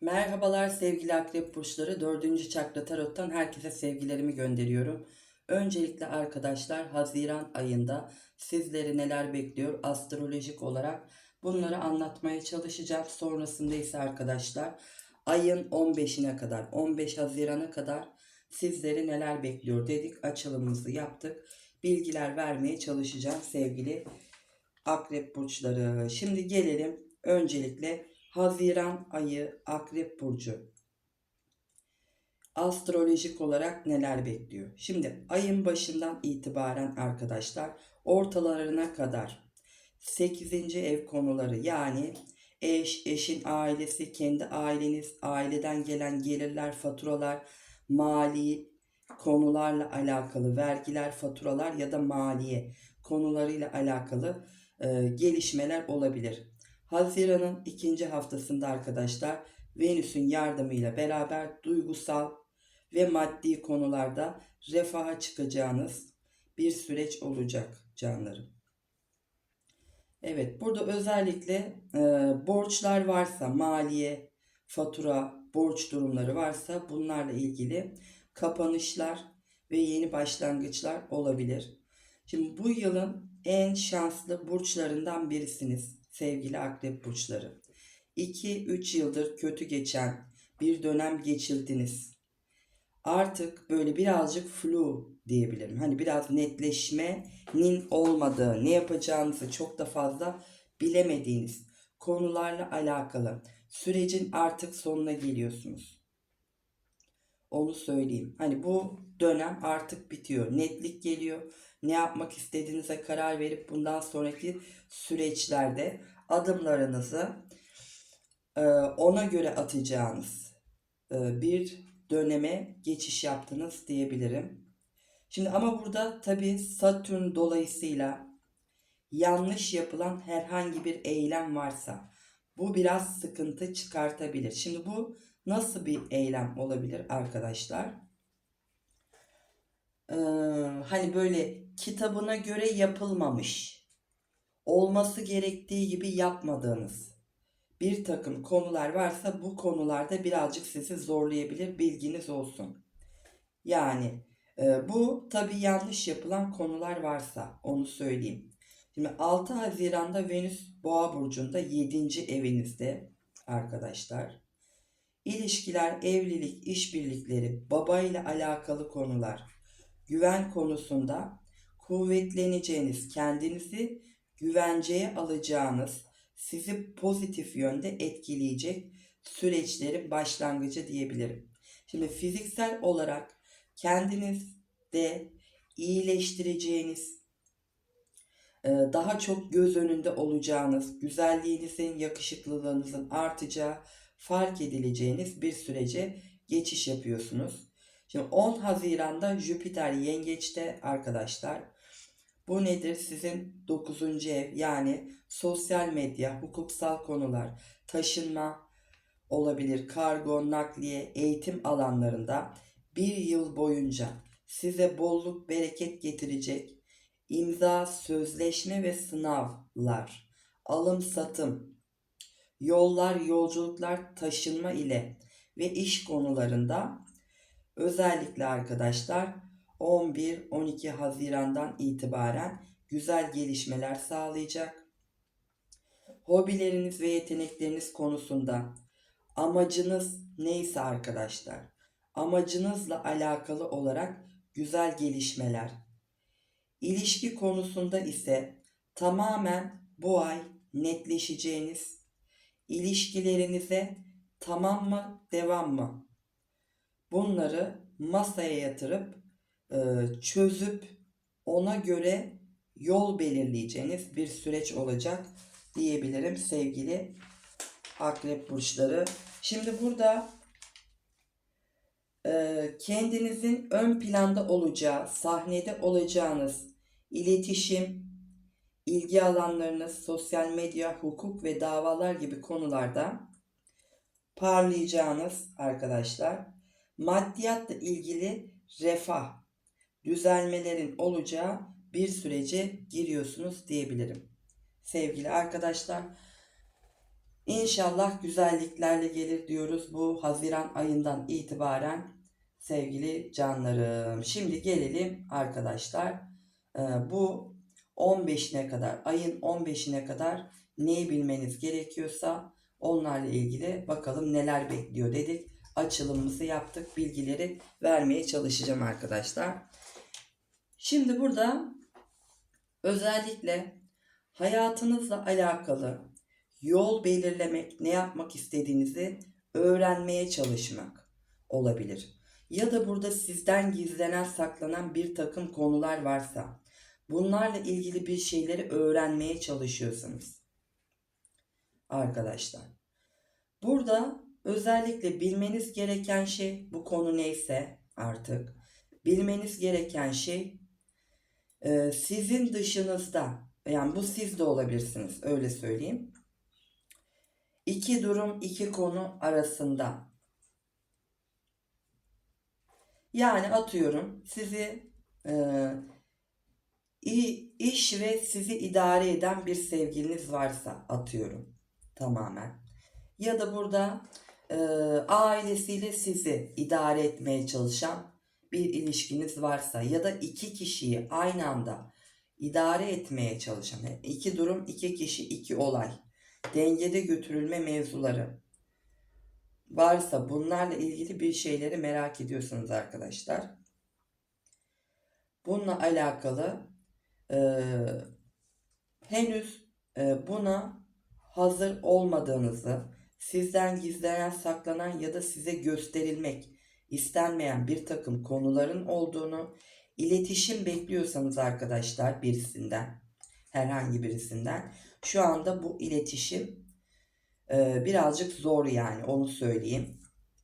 Merhabalar sevgili akrep burçları. Dördüncü çakra tarottan herkese sevgilerimi gönderiyorum. Öncelikle arkadaşlar Haziran ayında sizleri neler bekliyor astrolojik olarak bunları anlatmaya çalışacağım. Sonrasında ise arkadaşlar ayın 15'ine kadar 15 Haziran'a kadar sizleri neler bekliyor dedik açılımımızı yaptık. Bilgiler vermeye çalışacağım sevgili akrep burçları. Şimdi gelelim öncelikle Haziran ayı Akrep Burcu. Astrolojik olarak neler bekliyor? Şimdi ayın başından itibaren arkadaşlar ortalarına kadar 8. ev konuları yani eş, eşin ailesi, kendi aileniz, aileden gelen gelirler, faturalar, mali konularla alakalı vergiler, faturalar ya da maliye konularıyla alakalı e, gelişmeler olabilir. Haziran'ın ikinci haftasında arkadaşlar Venüs'ün yardımıyla beraber duygusal ve maddi konularda refaha çıkacağınız bir süreç olacak canlarım. Evet burada özellikle e, borçlar varsa maliye, fatura, borç durumları varsa bunlarla ilgili kapanışlar ve yeni başlangıçlar olabilir. Şimdi bu yılın en şanslı burçlarından birisiniz sevgili akrep burçları. 2-3 yıldır kötü geçen bir dönem geçirdiniz. Artık böyle birazcık flu diyebilirim. Hani biraz netleşmenin olmadığı, ne yapacağınızı çok da fazla bilemediğiniz konularla alakalı sürecin artık sonuna geliyorsunuz. Onu söyleyeyim. Hani bu dönem artık bitiyor. Netlik geliyor. Ne yapmak istediğinize karar verip bundan sonraki süreçlerde adımlarınızı e, ona göre atacağınız e, bir döneme geçiş yaptınız diyebilirim. Şimdi ama burada tabi Satürn dolayısıyla yanlış yapılan herhangi bir eylem varsa bu biraz sıkıntı çıkartabilir. Şimdi bu nasıl bir eylem olabilir arkadaşlar? Ee, hani böyle kitabına göre yapılmamış, olması gerektiği gibi yapmadığınız bir takım konular varsa bu konularda birazcık sizi zorlayabilir bilginiz olsun. Yani e, bu tabi yanlış yapılan konular varsa onu söyleyeyim. Şimdi 6 Haziran'da Venüs Boğa burcunda 7. evinizde arkadaşlar. İlişkiler, evlilik, işbirlikleri, baba ile alakalı konular, güven konusunda kuvvetleneceğiniz, kendinizi güvenceye alacağınız, sizi pozitif yönde etkileyecek süreçlerin başlangıcı diyebilirim. Şimdi fiziksel olarak kendinizde iyileştireceğiniz, e, daha çok göz önünde olacağınız, güzelliğinizin, yakışıklılığınızın artacağı, fark edileceğiniz bir sürece geçiş yapıyorsunuz. Şimdi 10 Haziran'da Jüpiter yengeçte arkadaşlar. Bu nedir? Sizin 9. ev yani sosyal medya, hukuksal konular, taşınma olabilir, kargo, nakliye, eğitim alanlarında bir yıl boyunca size bolluk, bereket getirecek imza, sözleşme ve sınavlar, alım, satım, yollar, yolculuklar, taşınma ile ve iş konularında özellikle arkadaşlar 11-12 Haziran'dan itibaren güzel gelişmeler sağlayacak. Hobileriniz ve yetenekleriniz konusunda amacınız neyse arkadaşlar, amacınızla alakalı olarak güzel gelişmeler. İlişki konusunda ise tamamen bu ay netleşeceğiniz ilişkilerinize tamam mı, devam mı? Bunları masaya yatırıp çözüp ona göre yol belirleyeceğiniz bir süreç olacak diyebilirim sevgili akrep burçları. Şimdi burada e, kendinizin ön planda olacağı, sahnede olacağınız iletişim, ilgi alanlarınız, sosyal medya, hukuk ve davalar gibi konularda parlayacağınız arkadaşlar, maddiyatla ilgili refah, düzelmelerin olacağı bir sürece giriyorsunuz diyebilirim. Sevgili arkadaşlar, İnşallah güzelliklerle gelir diyoruz bu Haziran ayından itibaren sevgili canlarım. Şimdi gelelim arkadaşlar. Ee, bu 15'ine kadar, ayın 15'ine kadar neyi bilmeniz gerekiyorsa onlarla ilgili bakalım neler bekliyor dedik. Açılımımızı yaptık. Bilgileri vermeye çalışacağım arkadaşlar. Şimdi burada özellikle hayatınızla alakalı yol belirlemek, ne yapmak istediğinizi öğrenmeye çalışmak olabilir. Ya da burada sizden gizlenen, saklanan bir takım konular varsa bunlarla ilgili bir şeyleri öğrenmeye çalışıyorsunuz. Arkadaşlar. Burada özellikle bilmeniz gereken şey bu konu neyse artık bilmeniz gereken şey e, sizin dışınızda yani bu siz de olabilirsiniz öyle söyleyeyim. İki durum iki konu arasında. Yani atıyorum sizi e, iş ve sizi idare eden bir sevgiliniz varsa atıyorum tamamen. Ya da burada e, ailesiyle sizi idare etmeye çalışan bir ilişkiniz varsa ya da iki kişiyi aynı anda idare etmeye çalışan iki durum iki kişi iki olay dengede götürülme mevzuları varsa bunlarla ilgili bir şeyleri merak ediyorsunuz arkadaşlar. Bununla alakalı e, henüz e, buna hazır olmadığınızı, sizden gizlenen, saklanan ya da size gösterilmek istenmeyen bir takım konuların olduğunu, iletişim bekliyorsanız arkadaşlar birisinden, herhangi birisinden, şu anda bu iletişim e, birazcık zor yani onu söyleyeyim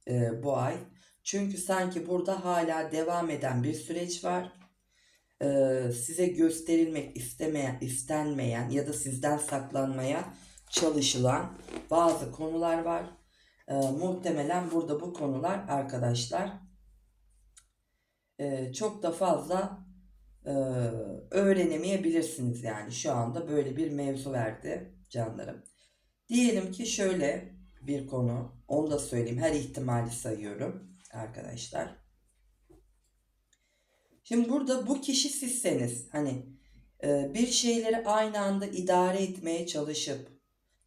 e, bu ay. Çünkü sanki burada hala devam eden bir süreç var. E, size gösterilmek istemeyen, istenmeyen ya da sizden saklanmaya çalışılan bazı konular var. E, muhtemelen burada bu konular arkadaşlar e, çok da fazla e, öğrenemeyebilirsiniz yani şu anda böyle bir mevzu verdi canlarım. Diyelim ki şöyle bir konu, onu da söyleyeyim her ihtimali sayıyorum arkadaşlar. Şimdi burada bu kişi sizseniz hani e, bir şeyleri aynı anda idare etmeye çalışıp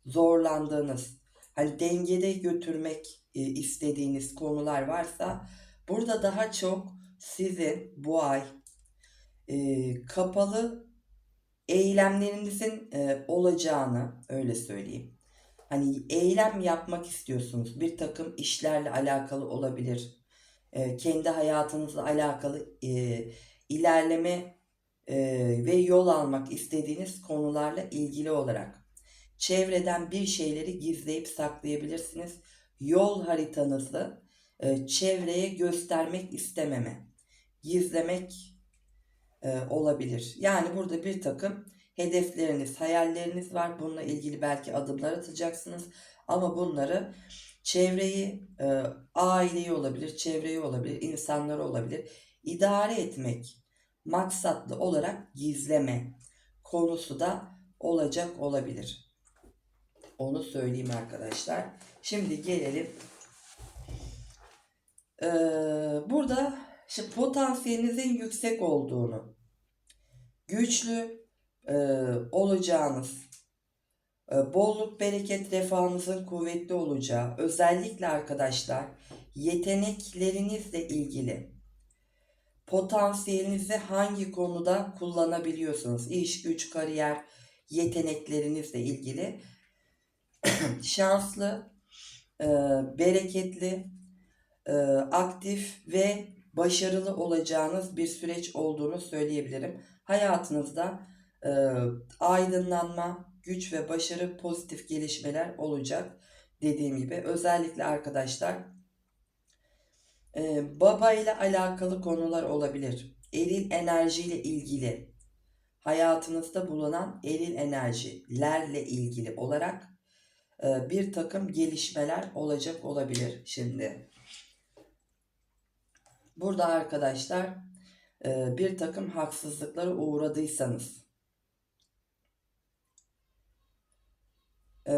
zorlandığınız, hani dengede götürmek e, istediğiniz konular varsa burada daha çok sizin bu ay e, kapalı eylemlerinizin e, olacağını öyle söyleyeyim. Hani eylem yapmak istiyorsunuz. Bir takım işlerle alakalı olabilir. E, kendi hayatınızla alakalı e, ilerleme e, ve yol almak istediğiniz konularla ilgili olarak çevreden bir şeyleri gizleyip saklayabilirsiniz. Yol haritanızı e, çevreye göstermek istememe, gizlemek e, olabilir. Yani burada bir takım hedefleriniz, hayalleriniz var. Bununla ilgili belki adımlar atacaksınız. Ama bunları çevreyi, e, aileyi olabilir, çevreyi olabilir, insanları olabilir. idare etmek maksatlı olarak gizleme konusu da olacak olabilir. Onu söyleyeyim arkadaşlar. Şimdi gelelim. Ee, burada şimdi potansiyelinizin yüksek olduğunu, güçlü e, olacağınız, e, bolluk, bereket, refahınızın kuvvetli olacağı, özellikle arkadaşlar yeteneklerinizle ilgili potansiyelinizi hangi konuda kullanabiliyorsunuz? İş, güç, kariyer, yeteneklerinizle ilgili şanslı, e, bereketli, e, aktif ve başarılı olacağınız bir süreç olduğunu söyleyebilirim. Hayatınızda e, aydınlanma, güç ve başarı pozitif gelişmeler olacak dediğim gibi. Özellikle arkadaşlar e, baba ile alakalı konular olabilir. Eril enerjiyle ilgili hayatınızda bulunan eril enerjilerle ilgili olarak e, bir takım gelişmeler olacak olabilir şimdi. Burada arkadaşlar e, bir takım haksızlıklara uğradıysanız e,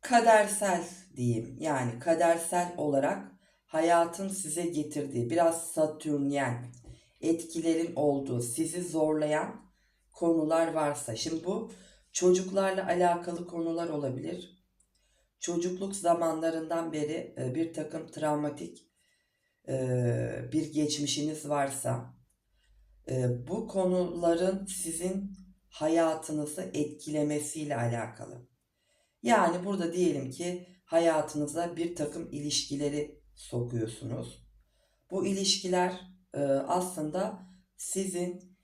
kadersel diyeyim. Yani kadersel olarak hayatın size getirdiği biraz satürnyen etkilerin olduğu, sizi zorlayan konular varsa. Şimdi bu çocuklarla alakalı konular olabilir. Çocukluk zamanlarından beri e, bir takım travmatik e, bir geçmişiniz varsa e, bu konuların sizin hayatınızı etkilemesiyle alakalı. Yani burada diyelim ki hayatınıza bir takım ilişkileri sokuyorsunuz. Bu ilişkiler aslında sizin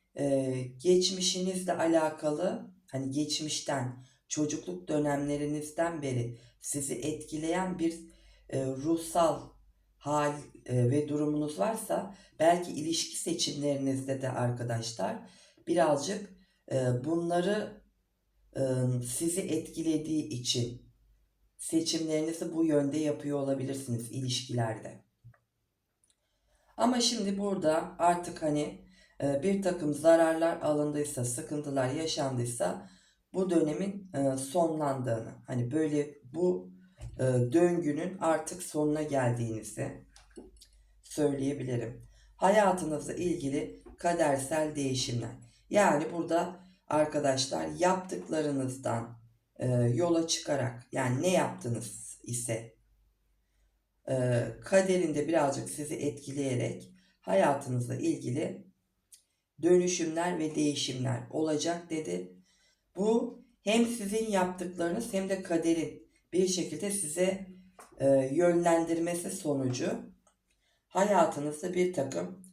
geçmişinizle alakalı hani geçmişten çocukluk dönemlerinizden beri sizi etkileyen bir e, ruhsal hal e, ve durumunuz varsa belki ilişki seçimlerinizde de arkadaşlar birazcık e, bunları e, sizi etkilediği için seçimlerinizi bu yönde yapıyor olabilirsiniz ilişkilerde. Ama şimdi burada artık hani bir takım zararlar alındıysa, sıkıntılar yaşandıysa bu dönemin e, sonlandığını, hani böyle bu e, döngünün artık sonuna geldiğinizi söyleyebilirim. Hayatınızla ilgili kadersel değişimler. Yani burada arkadaşlar yaptıklarınızdan e, yola çıkarak yani ne yaptınız ise kaderinde birazcık sizi etkileyerek hayatınızla ilgili dönüşümler ve değişimler olacak dedi. Bu hem sizin yaptıklarınız hem de kaderin bir şekilde size e, yönlendirmesi sonucu hayatınızda bir takım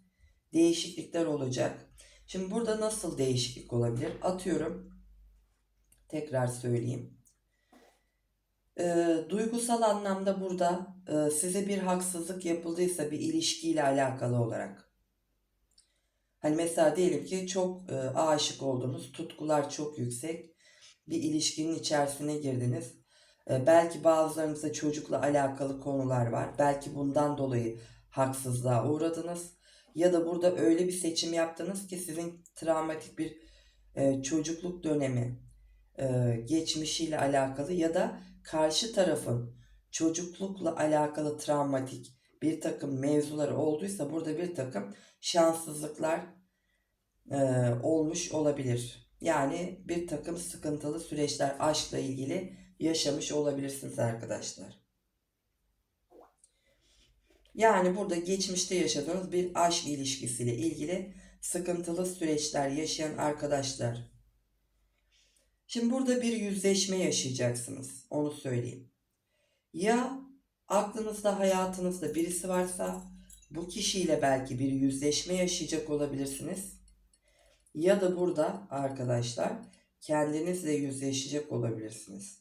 değişiklikler olacak. Şimdi burada nasıl değişiklik olabilir? Atıyorum tekrar söyleyeyim. E, duygusal anlamda burada e, size bir haksızlık yapıldıysa bir ilişkiyle alakalı olarak. Hani mesela diyelim ki çok e, aşık oldunuz, tutkular çok yüksek, bir ilişkinin içerisine girdiniz. E, belki bazılarınızda çocukla alakalı konular var. Belki bundan dolayı haksızlığa uğradınız. Ya da burada öyle bir seçim yaptınız ki sizin travmatik bir e, çocukluk dönemi e, geçmişiyle alakalı ya da karşı tarafın çocuklukla alakalı travmatik bir takım mevzuları olduysa burada bir takım şanssızlıklar e, olmuş olabilir. Yani bir takım sıkıntılı süreçler aşkla ilgili yaşamış olabilirsiniz arkadaşlar. Yani burada geçmişte yaşadığınız bir aşk ilişkisiyle ilgili sıkıntılı süreçler yaşayan arkadaşlar. Şimdi burada bir yüzleşme yaşayacaksınız. Onu söyleyeyim. Ya aklınızda hayatınızda birisi varsa bu kişiyle belki bir yüzleşme yaşayacak olabilirsiniz. Ya da burada arkadaşlar kendinizle yüzleşecek olabilirsiniz.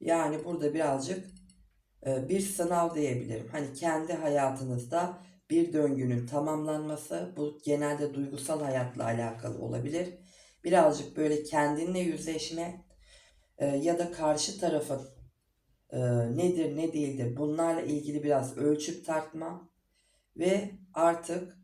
Yani burada birazcık e, bir sınav diyebilirim. Hani kendi hayatınızda bir döngünün tamamlanması bu genelde duygusal hayatla alakalı olabilir. Birazcık böyle kendinle yüzleşme e, ya da karşı tarafın e, nedir ne değildir? Bunlarla ilgili biraz ölçüp tartma ve artık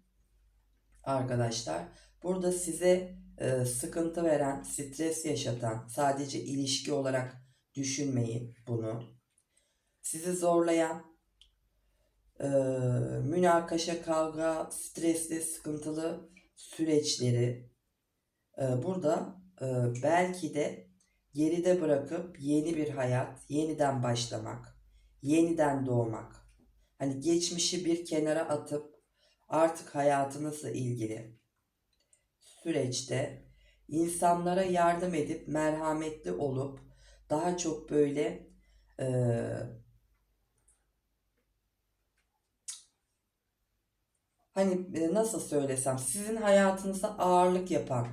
arkadaşlar burada size sıkıntı veren, stres yaşatan sadece ilişki olarak düşünmeyin bunu. Sizi zorlayan, e, münakaşa, kavga, stresli, sıkıntılı süreçleri e, burada e, belki de geride bırakıp yeni bir hayat, yeniden başlamak, yeniden doğmak. Hani geçmişi bir kenara atıp artık hayatınızla ilgili süreçte insanlara yardım edip merhametli olup daha çok böyle e, hani e, nasıl söylesem sizin hayatınıza ağırlık yapan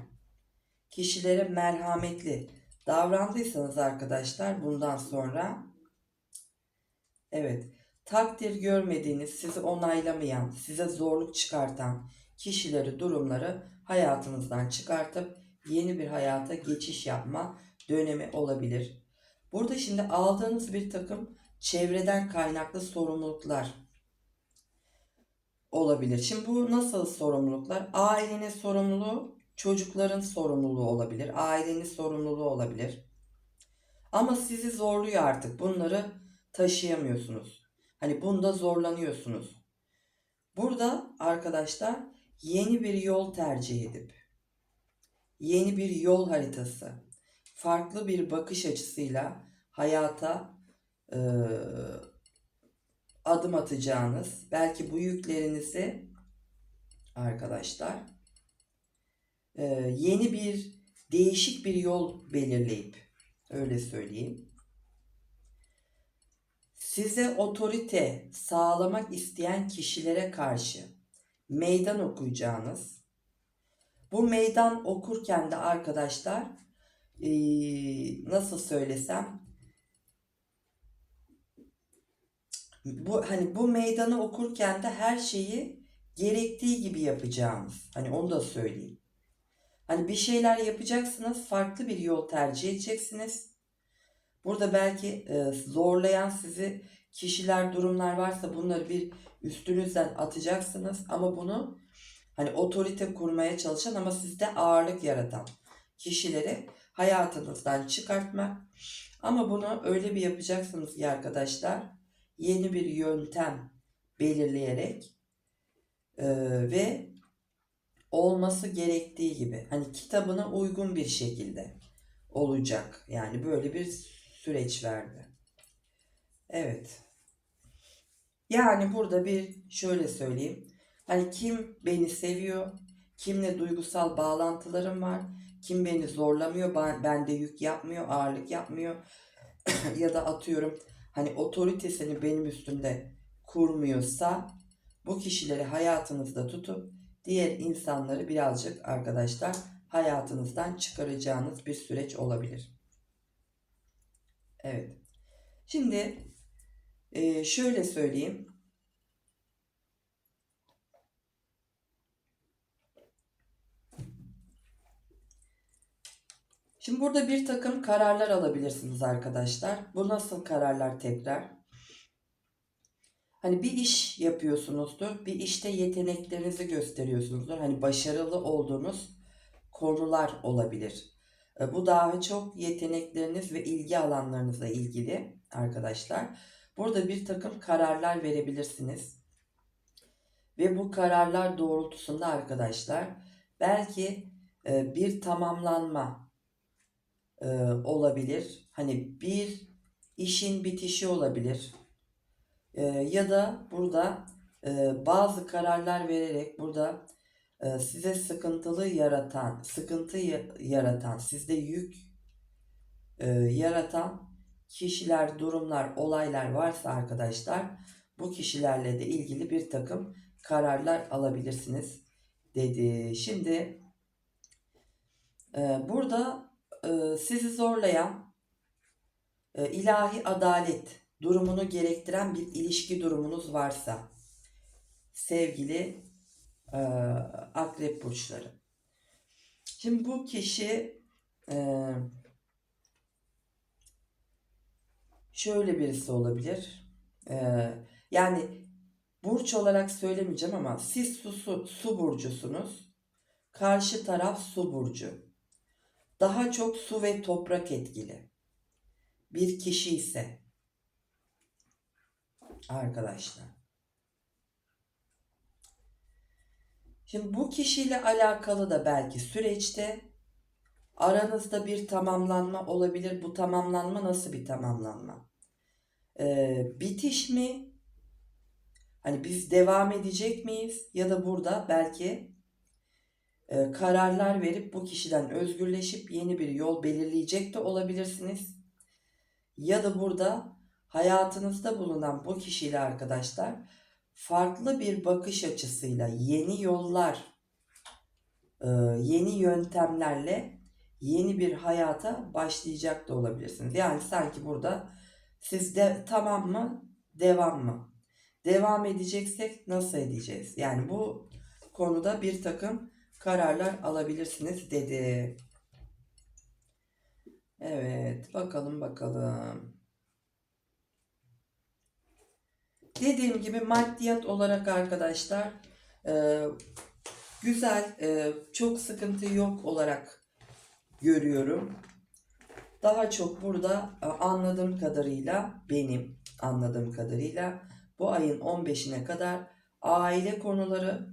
kişilere merhametli davrandıysanız arkadaşlar bundan sonra evet takdir görmediğiniz, sizi onaylamayan, size zorluk çıkartan kişileri, durumları hayatınızdan çıkartıp yeni bir hayata geçiş yapma dönemi olabilir. Burada şimdi aldığınız bir takım çevreden kaynaklı sorumluluklar olabilir. Şimdi bu nasıl sorumluluklar? Ailenin sorumluluğu, çocukların sorumluluğu olabilir. Ailenin sorumluluğu olabilir. Ama sizi zorluyor artık. Bunları taşıyamıyorsunuz. Hani bunda zorlanıyorsunuz. Burada arkadaşlar yeni bir yol tercih edip yeni bir yol haritası, farklı bir bakış açısıyla hayata e, adım atacağınız, belki bu yüklerinizi arkadaşlar e, yeni bir değişik bir yol belirleyip öyle söyleyeyim. Size otorite sağlamak isteyen kişilere karşı meydan okuyacağınız bu meydan okurken de arkadaşlar eee, nasıl söylesem bu hani bu meydanı okurken de her şeyi gerektiği gibi yapacağınız. Hani onu da söyleyeyim. Hani bir şeyler yapacaksınız, farklı bir yol tercih edeceksiniz. Burada belki e, zorlayan sizi kişiler, durumlar varsa bunları bir üstünüzden atacaksınız ama bunu hani otorite kurmaya çalışan ama sizde ağırlık yaratan kişileri hayatınızdan çıkartmak. Ama bunu öyle bir yapacaksınız ki arkadaşlar yeni bir yöntem belirleyerek e, ve olması gerektiği gibi hani kitabına uygun bir şekilde olacak. Yani böyle bir süreç verdi. Evet. Yani burada bir şöyle söyleyeyim. Hani kim beni seviyor, kimle duygusal bağlantılarım var, kim beni zorlamıyor, ben, bende yük yapmıyor, ağırlık yapmıyor ya da atıyorum hani otoritesini benim üstümde kurmuyorsa bu kişileri hayatınızda tutup diğer insanları birazcık arkadaşlar hayatınızdan çıkaracağınız bir süreç olabilir. Evet. Şimdi e, şöyle söyleyeyim. Şimdi burada bir takım kararlar alabilirsiniz arkadaşlar. Bu nasıl kararlar tekrar? Hani bir iş yapıyorsunuzdur. Bir işte yeteneklerinizi gösteriyorsunuzdur. Hani başarılı olduğunuz konular olabilir. E, Bu daha çok yetenekleriniz ve ilgi alanlarınızla ilgili arkadaşlar. Burada bir takım kararlar verebilirsiniz. Ve bu kararlar doğrultusunda arkadaşlar belki e, bir tamamlanma e, olabilir. Hani bir işin bitişi olabilir. E, ya da burada e, bazı kararlar vererek burada e, size sıkıntılı yaratan, sıkıntı ya- yaratan, sizde yük e, yaratan kişiler, durumlar, olaylar varsa arkadaşlar bu kişilerle de ilgili bir takım kararlar alabilirsiniz dedi. Şimdi e, burada e, sizi zorlayan e, ilahi adalet durumunu gerektiren bir ilişki durumunuz varsa sevgili e, akrep burçları. Şimdi bu kişi e, şöyle birisi olabilir. E, yani burç olarak söylemeyeceğim ama siz su, su, su burcusunuz. Karşı taraf su burcu. Daha çok su ve toprak etkili. Bir kişi ise arkadaşlar. Şimdi bu kişiyle alakalı da belki süreçte aranızda bir tamamlanma olabilir. Bu tamamlanma nasıl bir tamamlanma? Ee, bitiş mi? Hani biz devam edecek miyiz? Ya da burada belki e, kararlar verip bu kişiden özgürleşip yeni bir yol belirleyecek de olabilirsiniz. Ya da burada hayatınızda bulunan bu kişiyle arkadaşlar farklı bir bakış açısıyla yeni yollar, e, yeni yöntemlerle yeni bir hayata başlayacak da olabilirsiniz. Yani sanki burada sizde tamam mı, devam mı? Devam edeceksek nasıl edeceğiz? Yani bu konuda bir takım kararlar alabilirsiniz dedi. Evet, bakalım bakalım. Dediğim gibi maddiyat olarak arkadaşlar e, güzel, e, çok sıkıntı yok olarak görüyorum. Daha çok burada e, anladığım kadarıyla benim anladığım kadarıyla bu ayın 15'ine kadar aile konuları,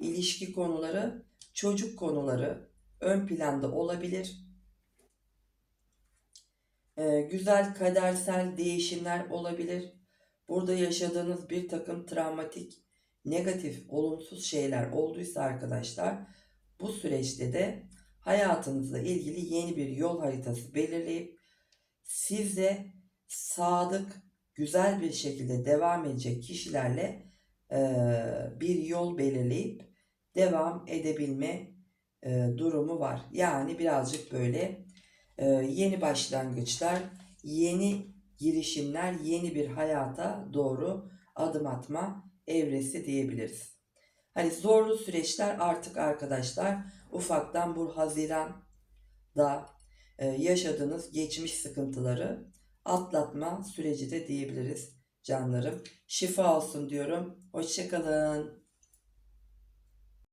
ilişki konuları, çocuk konuları ön planda olabilir. Ee, güzel kadersel değişimler olabilir. Burada yaşadığınız bir takım travmatik, negatif, olumsuz şeyler olduysa arkadaşlar bu süreçte de hayatınızla ilgili yeni bir yol haritası belirleyip size sadık, güzel bir şekilde devam edecek kişilerle eee, bir yol belirleyip devam edebilme eee, durumu var. Yani birazcık böyle eee, yeni başlangıçlar, yeni girişimler, yeni bir hayata doğru adım atma evresi diyebiliriz. Hani zorlu süreçler artık arkadaşlar ufaktan bu Haziran'da e, yaşadığınız geçmiş sıkıntıları atlatma süreci de diyebiliriz canlarım. Şifa olsun diyorum. Hoşçakalın.